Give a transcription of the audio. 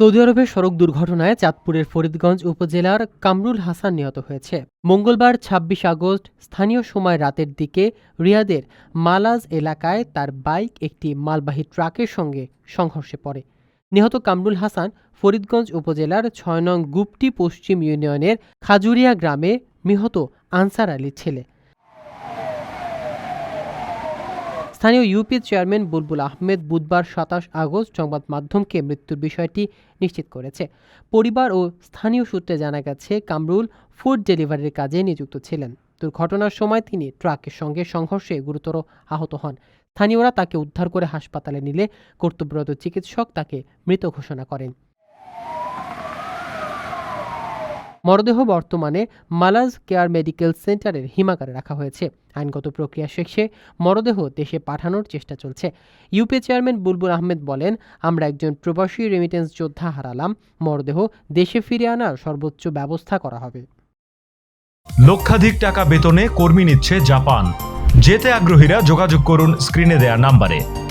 Saudi আরবের সড়ক দুর্ঘটনায় চাঁদপুরের ফরিদগঞ্জ উপজেলার কামরুল হাসান নিহত হয়েছে। মঙ্গলবার ২৬ আগস্ট স্থানীয় সময় রাতের দিকে রিয়াদের মালাজ এলাকায় তার বাইক একটি মালবাহী ট্রাকের সঙ্গে সংঘর্ষে পড়ে। নিহত কামরুল হাসান ফরিদগঞ্জ উপজেলার ছয় নং গুপটি পশ্চিম ইউনিয়নের খাজুরিয়া গ্রামে নিহত আনসার আলীর ছেলে। স্থানীয় ইউপি চেয়ারম্যান বুলবুল আহমেদ বুধবার সাতাশ আগস্ট সংবাদ মাধ্যমকে মৃত্যুর বিষয়টি নিশ্চিত করেছে। পরিবার ও স্থানীয় সূত্রে জানা গেছে, কামরুল ফুড ডেলিভারির কাজে নিযুক্ত ছিলেন। দুর্ঘটনার সময় তিনি ট্রাকের সঙ্গে সংঘর্ষে গুরুতর আহত হন। স্থানীয়রা তাকে উদ্ধার করে হাসপাতালে নিলে কর্তব্যরত চিকিৎসক তাকে মৃত ঘোষণা করেন। মরদেহ বর্তমানে মালাজ কেয়ার মেডিকেল সেন্টারের হিমাগারে রাখা হয়েছে। আইনগত প্রক্রিয়া শেষে মরদেহ দেশে পাঠানোর চেষ্টা চলছে। ইউপি চেয়ারম্যান বুলবুল আহমেদ বলেন, আমরা একজন প্রবাসী রেমিটেন্স যোদ্ধা হারালাম, মরদেহ দেশে ফিরে আনার সর্বোচ্চ ব্যবস্থা করা হবে। লক্ষাধিক টাকা বেতনে কর্মী নিচ্ছে জাপান। যেতে আগ্রহীরা যোগাযোগ করুন স্ক্রিনে দেয়া নাম্বারে।